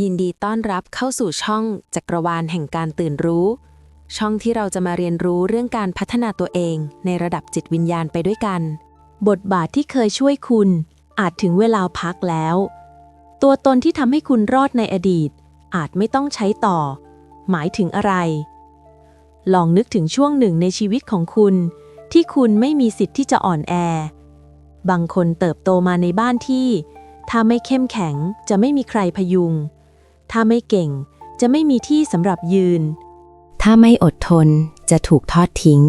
ยินดีต้อนรับเข้าสู่ช่องจักรวาลแห่งการตื่นรู้ ช่องที่เราจะมาเรียนรู้เรื่องการพัฒนาตัวเอง ในระดับจิตวิญญาณไปด้วยกัน บทบาทที่เคยช่วยคุณ อาจถึงเวลาพักแล้ว ตัวตนที่ทำให้คุณรอดในอดีต อาจไม่ต้องใช้ต่อ หมายถึงอะไร ลองนึกถึงช่วงหนึ่งในชีวิตของคุณ ที่คุณไม่มีสิทธิ์ที่จะอ่อนแอ บางคนเติบโตมาในบ้านที่ ถ้าไม่เข้มแข็งจะไม่มีใครพยุง ถ้าไม่เก่ง จะไม่มีที่สำหรับยืน ถ้าไม่อดทนจะถูกทอดทิ้ง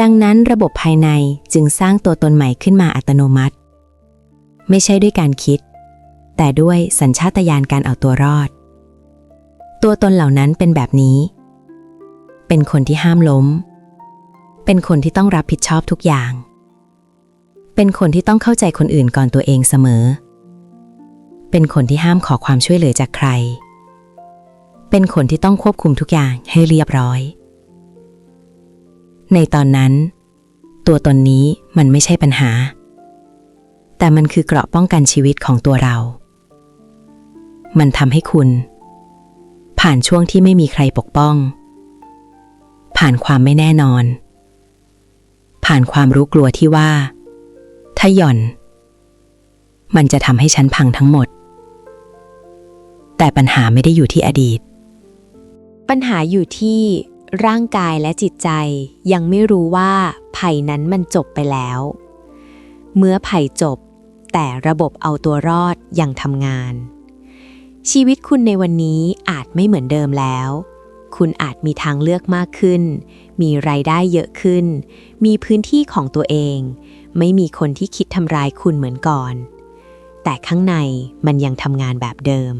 ดังนั้นระบบภายในจึงสร้างตัวตนใหม่ขึ้นมาอัตโนมัติ ไม่ใช่ด้วยการคิด แต่ด้วยสัญชาตญาณการเอาตัวรอด ตัวตนเหล่านั้นเป็นแบบนี้ เป็นคนที่ห้ามล้ม เป็นคนที่ต้องรับผิดชอบทุกอย่าง เป็นคนที่ต้องเข้าใจคนอื่นก่อนตัวเองเสมอ เป็นคนที่ห้ามขอความช่วยเหลือจากใคร เป็นคนที่ต้องควบคุมทุกอย่างให้เรียบร้อย ในตอนนั้น ตัวตนนี้มันไม่ใช่ปัญหา แต่มันคือเกราะป้องกันชีวิตของตัวเรา มันทำให้คุณ ผ่านช่วงที่ไม่มีใครปกป้อง ผ่านความไม่แน่นอน ผ่านความรู้กลัวที่ว่า ถ้าหย่อนมันจะทำให้ฉันพังทั้งหมด แต่ปัญหาไม่ได้อยู่ที่อดีต ปัญหาอยู่ที่ร่างกายและจิตใจยังไม่รู้ว่าภัยนั้นมันจบไปแล้ว เมื่อภัยจบ แต่ระบบเอาตัวรอดยังทำงาน ชีวิตคุณในวันนี้อาจไม่เหมือนเดิมแล้ว คุณอาจมีทางเลือกมากขึ้น มีรายได้เยอะขึ้น มีพื้นที่ของตัวเอง ไม่มีคนที่คิดทำร้ายคุณเหมือนก่อน แต่ข้างในมันยังทำงานแบบเดิม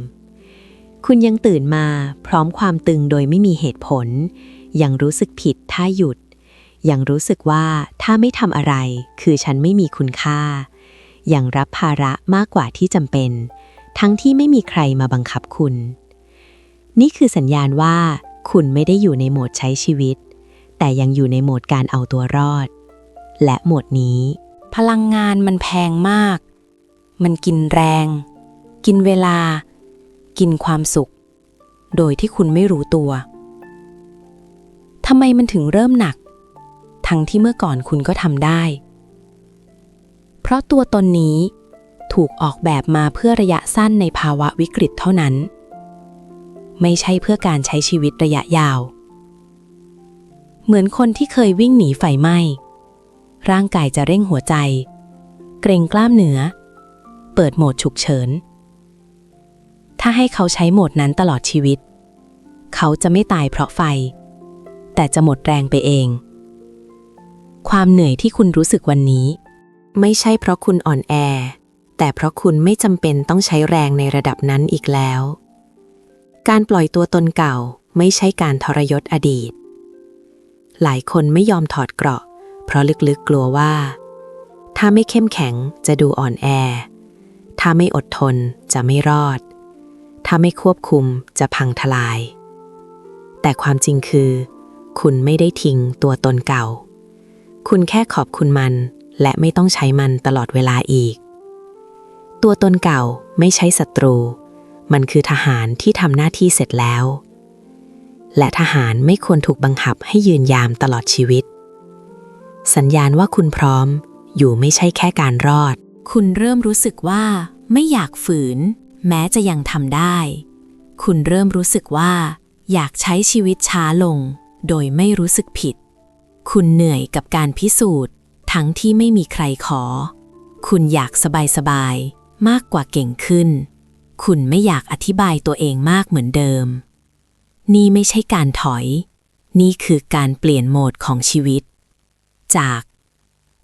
คุณยังตื่นมาพร้อมความตึงโดยไม่มีเหตุผล ยังรู้สึกผิดถ้าหยุด ยังรู้สึกว่าถ้าไม่ทำอะไร คือฉันไม่มีคุณค่า ยังรับภาระมากกว่าที่จำเป็น ทั้งที่ไม่มีใครมาบังคับคุณ นี่คือสัญญาณว่า คุณไม่ได้อยู่ในโหมดใช้ชีวิต แต่ยังอยู่ในโหมดการเอาตัวรอด และโหมดนี้ พลังงานมันแพงมาก มันกินแรง กินเวลา กินความสุข โดยที่คุณไม่รู้ตัวทำไมมันถึงเริ่มหนัก ทั้งที่เมื่อก่อนคุณก็ทำได้ เพราะตัวตนนี้ถูกออกแบบมาเพื่อระยะสั้นในภาวะวิกฤตเท่านั้น ไม่ใช่เพื่อการใช้ชีวิตระยะยาว เหมือนคนที่เคยวิ่งหนีไฟไหม้ ร่างกายจะเร่งหัวใจ เกรงกล้ามเนื้อ เปิดโหมดฉุกเฉิน ถ้าให้เขาใช้โหมดนั้นตลอดชีวิต เขาจะไม่ตายเพราะไฟ แต่จะหมดแรงไปเอง ความเหนื่อยที่คุณรู้สึกวันนี้ ไม่ใช่เพราะคุณอ่อนแอ แต่เพราะคุณไม่จำเป็นต้องใช้แรงในระดับนั้นอีกแล้ว การปล่อยตัวตนเก่าไม่ใช่การทรยศอดีต หลายคนไม่ยอมถอดเกราะ เพราะลึกๆกลัวว่า ถ้าไม่เข้มแข็งจะดูอ่อนแอ ถ้าไม่อดทนจะไม่รอด ถ้าไม่ควบคุมจะพังทลาย แต่ความจริงคือ คุณไม่ได้ทิ้งตัวตนเก่า คุณแค่ขอบคุณมัน และไม่ต้องใช้มันตลอดเวลาอีก ตัวตนเก่าไม่ใช่ศัตรู มันคือทหารที่ทำหน้าที่เสร็จแล้ว และทหารไม่ควรถูกบังคับให้ยืนยามตลอดชีวิต สัญญาณว่าคุณพร้อมอยู่ไม่ใช่แค่การรอด คุณเริ่มรู้สึกว่าไม่อยากฝืน แม้จะยังทำได้ คุณเริ่มรู้สึกว่า อยากใช้ชีวิตช้าลง โดยไม่รู้สึกผิด คุณเหนื่อยกับการพิสูจน์ ทั้งที่ไม่มีใครขอ คุณอยากสบายๆ มากกว่าเก่งขึ้น คุณไม่อยากอธิบายตัวเองมากเหมือนเดิม นี่ไม่ใช่การถอย นี่คือการเปลี่ยนโหมดของชีวิต จาก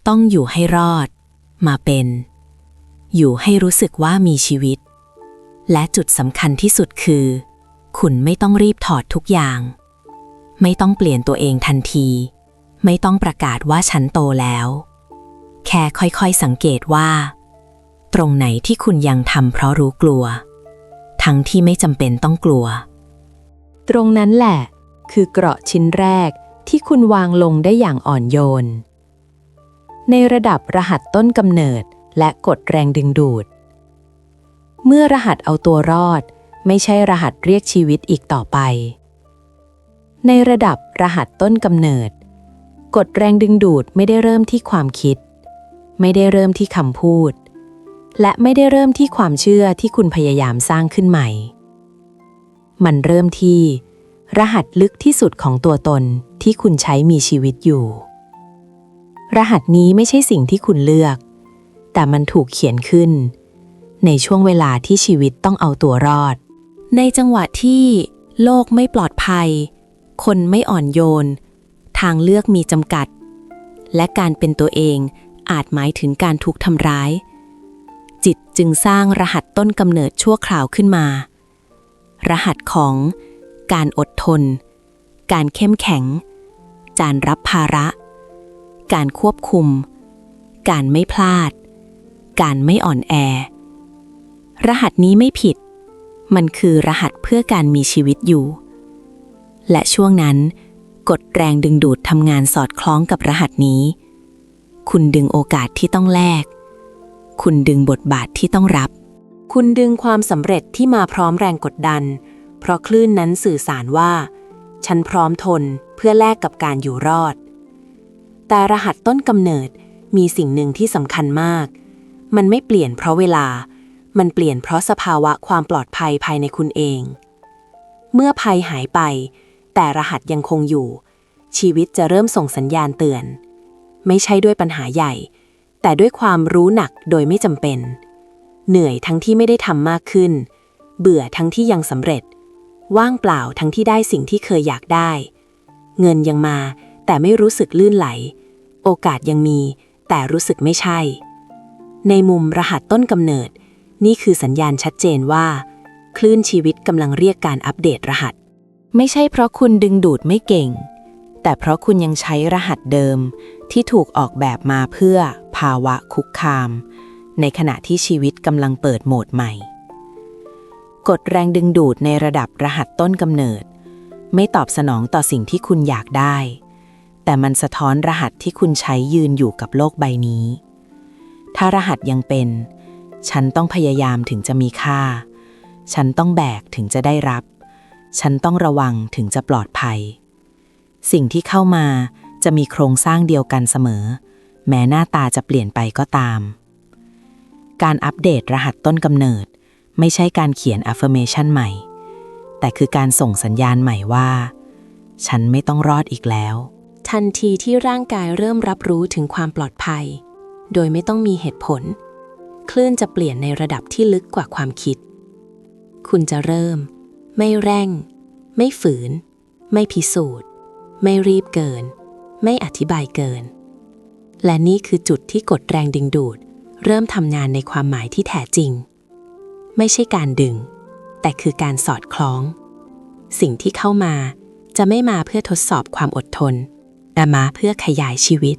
ต้องอยู่ให้รอด มาเป็น อยู่ให้รู้สึกว่ามีชีวิต และจุดสำคัญที่สุดคือ คุณไม่ต้องรีบถอดทุกอย่าง ไม่ต้องเปลี่ยนตัวเองทันที ไม่ต้องประกาศว่าฉันโตแล้ว แค่ค่อยๆสังเกตว่า ตรงไหนที่คุณยังทำเพราะรู้กลัว ทั้งที่ไม่จำเป็นต้องกลัว ตรงนั้นแหละ คือเกราะชิ้นแรกที่คุณวางลงได้อย่างอ่อนโยน ในระดับรหัสต้นกำเนิดและกฎแรงดึงดูด เมื่อรหัสเอาตัวรอด ไม่ใช่รหัสเรียกชีวิตอีกต่อไป ในระดับรหัสต้นกำเนิด กฎแรงดึงดูดไม่ได้เริ่มที่ความคิด ไม่ได้เริ่มที่คำพูด และไม่ได้เริ่มที่ความเชื่อที่คุณพยายามสร้างขึ้นใหม่ มันเริ่มที่ รหัสลึกที่สุดของตัวตนที่คุณใช้มีชีวิตอยู่ รหัสนี้ไม่ใช่สิ่งที่คุณเลือก แต่มันถูกเขียนขึ้น ในช่วงเวลาที่ชีวิตต้องเอาตัวรอด ในจังหวะที่โลกไม่ปลอดภัย คนไม่อ่อนโยน ทางเลือกมีจำกัด และการเป็นตัวเองอาจหมายถึงการถูกทำร้าย จิตจึงสร้างรหัสต้นกำเนิดชั่วคราวขึ้นมา รหัสของการอดทน การเข้มแข็ง การรับภาระ การควบคุม การไม่พลาด การไม่อ่อนแอ รหัสนี้ไม่ผิด มันคือรหัสเพื่อการมีชีวิตอยู่ และช่วงนั้น กฎแรงดึงดูดทำงานสอดคล้องกับรหัสนี้ คุณดึงโอกาสที่ต้องแลก คุณดึงบทบาทที่ต้องรับ คุณดึงความสำเร็จที่มาพร้อมแรงกดดัน เพราะคลื่นนั้นสื่อสารว่า ฉันพร้อมทนเพื่อแลกกับการอยู่รอด แต่รหัสต้นกำเนิดมีสิ่งหนึ่งที่สำคัญมาก มันไม่เปลี่ยนเพราะเวลา มันเปลี่ยนเพราะสภาวะความปลอดภัยภายในคุณเอง เมื่อภัยหายไป แต่รหัสยังคงอยู่ ชีวิตจะเริ่มส่งสัญญาณเตือน ไม่ใช่ด้วยปัญหาใหญ่ แต่ด้วยความรู้หนักโดยไม่จำเป็น เหนื่อยทั้งที่ไม่ได้ทำมากขึ้น เบื่อทั้งที่ยังสำเร็จ ว่างเปล่าทั้งที่ได้สิ่งที่เคยอยากได้ เงินยังมาแต่ไม่รู้สึกลื่นไหล โอกาสยังมี แต่รู้สึกไม่ใช่ ในมุมรหัสต้นกำเนิด นี่คือสัญญาณชัดเจนว่า คลื่นชีวิตกำลังเรียกการอัปเดตรหัส ไม่ใช่เพราะคุณดึงดูดไม่เก่ง แต่เพราะคุณยังใช้รหัสเดิม ที่ถูกออกแบบมาเพื่อภาวะคุกคาม ในขณะที่ชีวิตกำลังเปิดโหมดใหม่กฎแรงดึงดูดในระดับรหัสต้นกำเนิด ไม่ตอบสนองต่อสิ่งที่คุณอยากได้ แต่มันสะท้อนรหัสที่คุณใช้ยืนอยู่กับโลกใบนี้ ถ้ารหัสยังเป็น ฉันต้องพยายามถึงจะมีค่า ฉันต้องแบกถึงจะได้รับ ฉันต้องระวังถึงจะปลอดภัย สิ่งที่เข้ามาจะมีโครงสร้างเดียวกันเสมอ แม้หน้าตาจะเปลี่ยนไปก็ตาม การอัปเดตรหัสต้นกำเนิด ไม่ใช่การเขียน affirmation ใหม่ แต่คือการส่งสัญญาณใหม่ว่า ฉันไม่ต้องรอดอีกแล้ว ทันทีที่ร่างกายเริ่มรับรู้ถึงความปลอดภัย โดยไม่ต้องมีเหตุผล คลื่นจะเปลี่ยนในระดับที่ลึกกว่าความคิด คุณจะเริ่ม ไม่แร่ง ไม่ฝืน ไม่พิสูจน์ ไม่รีบเกิน ไม่อธิบายเกิน และนี่คือจุดที่กดแรงดึงดูด เริ่มทำงานในความหมายที่แท้จริง ไม่ใช่การดึง แต่คือการสอดคล้อง สิ่งที่เข้ามาจะไม่มาเพื่อทดสอบความอดทน แต่มาเพื่อขยายชีวิต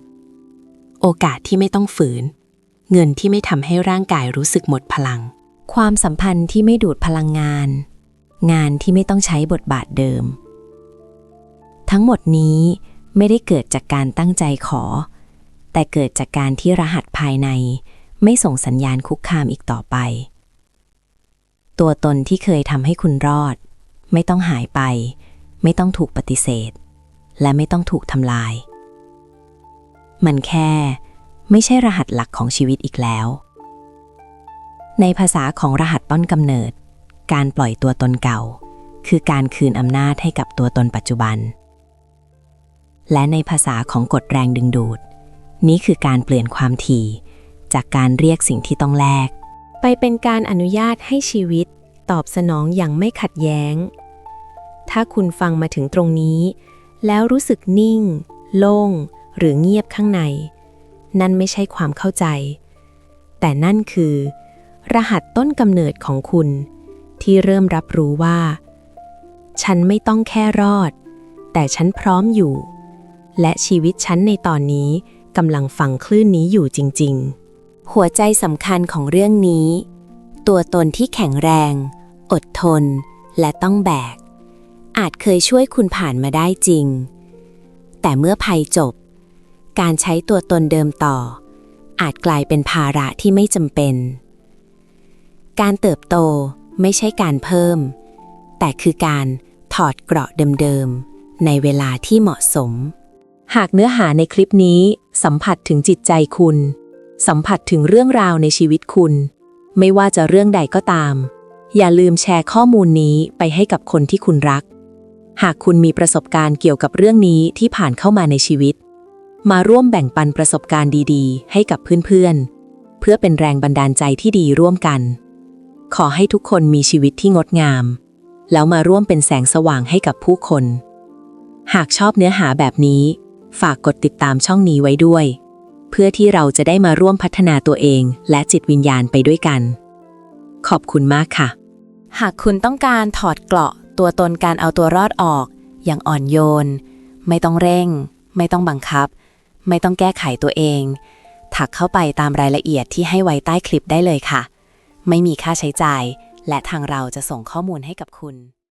โอกาสที่ไม่ต้องฝืน เงินที่ไม่ทำให้ร่างกายรู้สึกหมดพลัง ความสัมพันธ์ที่ไม่ดูดพลังงาน งานที่ไม่ต้องใช้บทบาทเดิม ทั้งหมดนี้ไม่ได้เกิดจากการตั้งใจขอ แต่เกิดจากการที่รหัสภายใน ไม่ส่งสัญญาณคุกคามอีกต่อไป ตัวตนที่เคยทำให้คุณรอด ไม่ต้องหายไป ไม่ต้องถูกปฏิเสธ และไม่ต้องถูกทำลาย มันแค่ ไม่ใช่รหัสหลักของชีวิตอีกแล้ว ในภาษาของรหัสต้นกำเนิด การปล่อยตัวตนเก่า คือการคืนอำนาจให้กับตัวตนปัจจุบัน และในภาษาของกฎแรงดึงดูด นี้คือการเปลี่ยนความถี่ จากการเรียกสิ่งที่ต้องแลก ไปเป็นการอนุญาตให้ชีวิตตอบสนองอย่างไม่ขัดแย้ง ถ้าคุณฟังมาถึงตรงนี้ แล้วรู้สึกนิ่ง โล่ง หรือเงียบข้างใน นั่นไม่ใช่ความเข้าใจ แต่นั่นคือ รหัสต้นกำเนิดของคุณ ที่เริ่มรับรู้ว่า ฉันไม่ต้องแค่รอด แต่ฉันพร้อมอยู่ และชีวิตฉันในตอนนี้กำลังฟังคลื่นนี้อยู่จริง ๆ หัวใจสำคัญของเรื่องนี้ ตัวตนที่แข็งแรง อดทน และต้องแบก อาจเคยช่วยคุณผ่านมาได้จริง แต่เมื่อภัยจบ การใช้ตัวตนเดิมต่อ อาจกลายเป็นภาระที่ไม่จำเป็น การเติบโตไม่ใช่การเพิ่ม แต่คือการถอดเกราะเดิมๆ ในเวลาที่เหมาะสม หากเนื้อหาในคลิปนี้สัมผัสถึงจิตใจคุณ สัมผัสถึงเรื่องราวในชีวิตคุณ ไม่ว่าจะเรื่องใดก็ตาม อย่าลืมแชร์ข้อมูลนี้ไปให้กับคนที่คุณรัก หากคุณมีประสบการณ์เกี่ยวกับเรื่องนี้ที่ผ่านเข้ามาในชีวิต มาร่วมแบ่งปันประสบการณ์ดีๆ ให้กับเพื่อนๆ เพื่อเป็นแรงบันดาลใจที่ดีร่วมกัน ขอให้ทุกคนมีชีวิตที่งดงาม แล้วมาร่วมเป็นแสงสว่างให้กับผู้คน หากชอบเนื้อหาแบบนี้ ฝากกดติดตามช่องนี้ไว้ด้วย เพื่อที่เราจะได้มาร่วมพัฒนาตัวเองและจิตวิญญาณไปด้วยกัน ขอบคุณมากค่ะ หากคุณต้องการถอดเกราะตัวตนการเอาตัวรอดออก อย่างอ่อนโยน ไม่ต้องเร่ง ไม่ต้องบังคับ ไม่ต้องแก้ไขตัวเอง ถักเข้าไปตามรายละเอียดที่ให้ไว้ใต้คลิปได้เลยค่ะ ไม่มีค่าใช้จ่าย และทางเราจะส่งข้อมูลให้กับคุณ